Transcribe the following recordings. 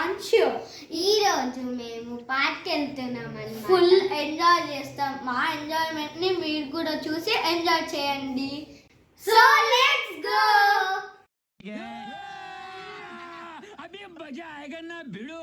Dance ఈరోజు మేము park వెళ్తున్నాం ఫుల్ ఎంజాయ్ చేస్తాం మా ఎంజాయ్మెంట్ని మీరు కూడా చూసి ఎంజాయ్ చేయండి సో లెట్స్ గో అభి మజా ఆయేగా నా భిడో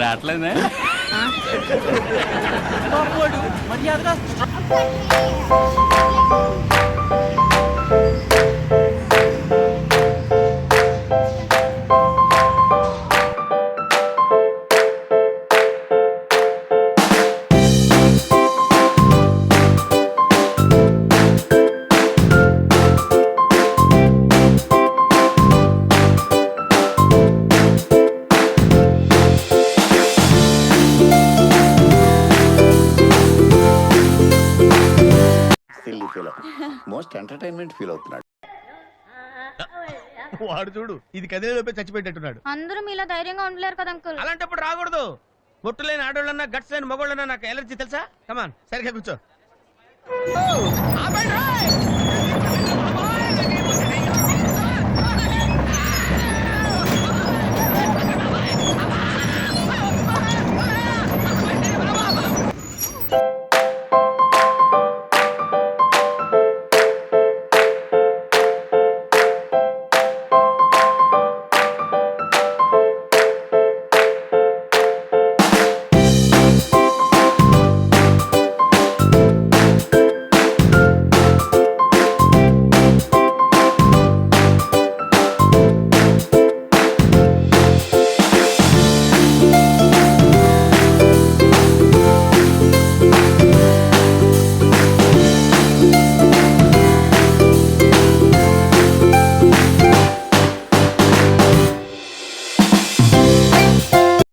రావట్లేదా? మర్యాదగా మోస్ట్ ఎంటర్టైన్మెంట్ ఫీల్ అవుతున్నాడు. వాడు చూడు ఇది కదిలేలోపే చచ్చిపెట్టేట్టున్నాడు అందరూ మీలా ధైర్యంగా ఉండలేరు కదా అంకుల్? అలాంటప్పుడు రాకూడదు. బొట్టు లేని ఆడోళ్ళన్నా గట్స్ లేని మగోళ్ళన్నా నాకు ఎలర్జీ తెలుసా? కమాన్ సరిగ్గా కూర్చో!